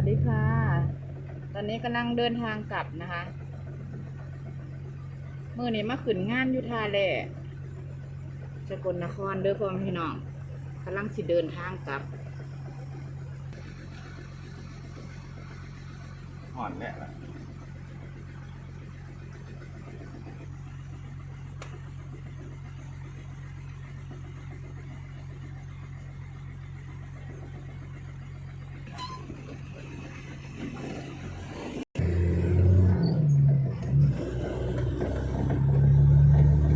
วัสดีค่ะ ตอนนี้กำลังเดินทางกลับนะคะมือนี้มาขึ้นงานอยุทาแหล่สกลนครเด้อพ่อมพี่น้องกำลังสิเดินทางกลับห่อนแหละ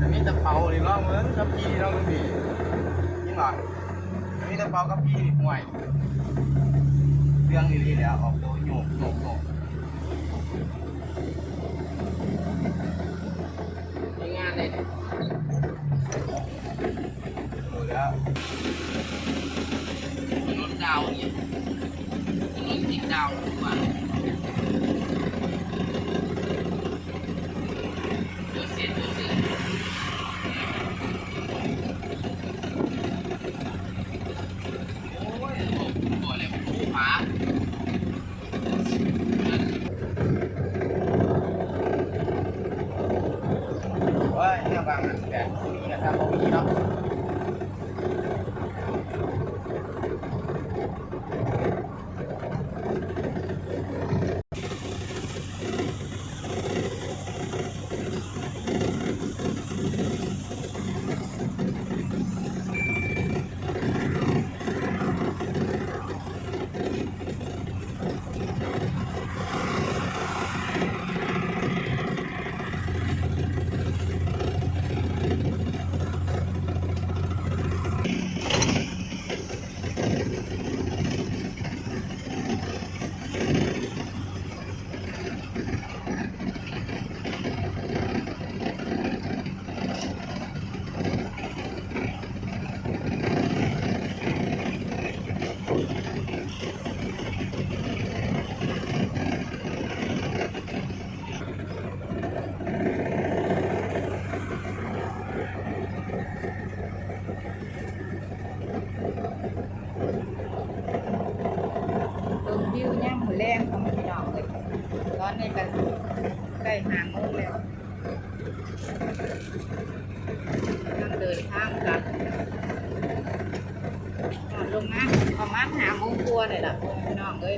อันนี้ตะเปานี่ร้องเหมือน กับพี่ร้องดียิ่หน่อยอันนี้ตะเปากับพี่ห่วยเรื่องนี้แล้วออกตัวโยกโยกโยกงานเลยดูแล้วถนนดาวนี่ยถนนจิงดาวทุกวันเดือดเสียเดือดเสียโอ้ยผมบอกเลยผู้ผา ว่าเนี่ยบางอันแต่นี่นะครับเขามีเนาะ ย่างหัวแรงของพี่น้องเลยตอนนี้ก็ได้หางโมงแล้วนั่งเดินข้างกันลงมาประมาหาโมงกลัวเลยล่ะพี่น้องเอ้ย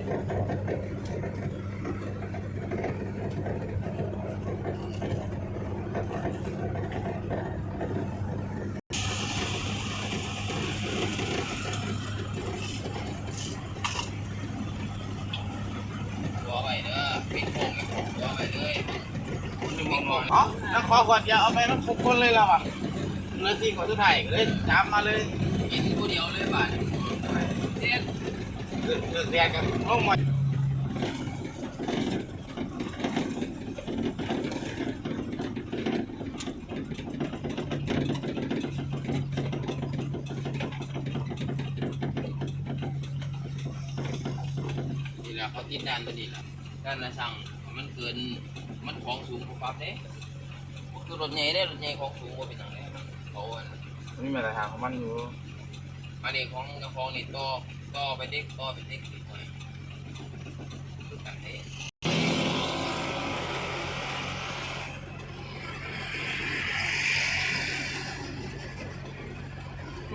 ตัวไปเด้ อ๋อแล้วขอขวดยวเอาไปทั้งทุกคนเลยแล้วอะเนื้อที่ของทุกไทยเลยจามมาเลยกินผู้เดียวเลยบาทเด็ดเลือถือกแดกกันลงมานี่แหละเขาติดด้านตัวนี้แหละ ด้านละสั่งมันเกินมันของสูงกว่าปั๊บเด้คือรถใหญ่ได้รถใหญ่ของสูงกว่าเป็นอย่างไรเขาอันนี่มาตรฐานของมันอยู่มาเด็กของกระพองนี่ต่อต่อไปเด็กต่อไปเด็กติดหน่อยคือกันเด้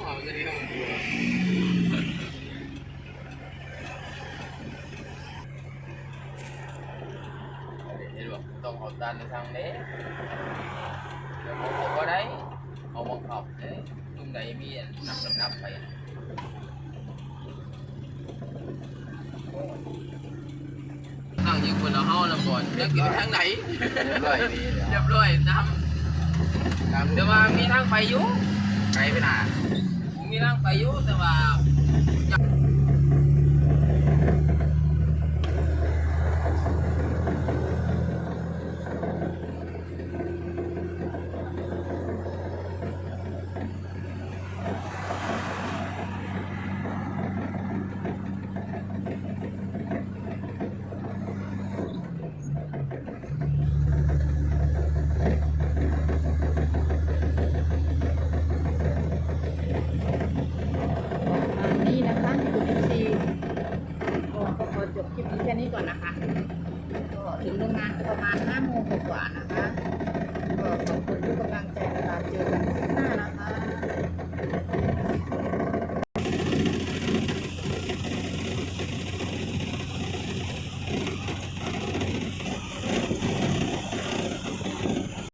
เอาจะได้ทำตัว เห็นบอก ต้องเอาตันในทางเด้เดี๋ยวผมบอกว่าได้เอาบังคับเด้จุ่มใดมีอันนับนับนับไปตั้งยิงคนเอาเฮาลำก่อนจะกินทางไหนเรียบร้อยดีเรียบร้อยน้ตามำแต่ว่ามีทางไปอยู่ไกลไปหนามีทางไปอยู่แต่ว่า คะก็ถึงโรงงานประมาณห้าโมงกว่านะคะก็ขอบคุณ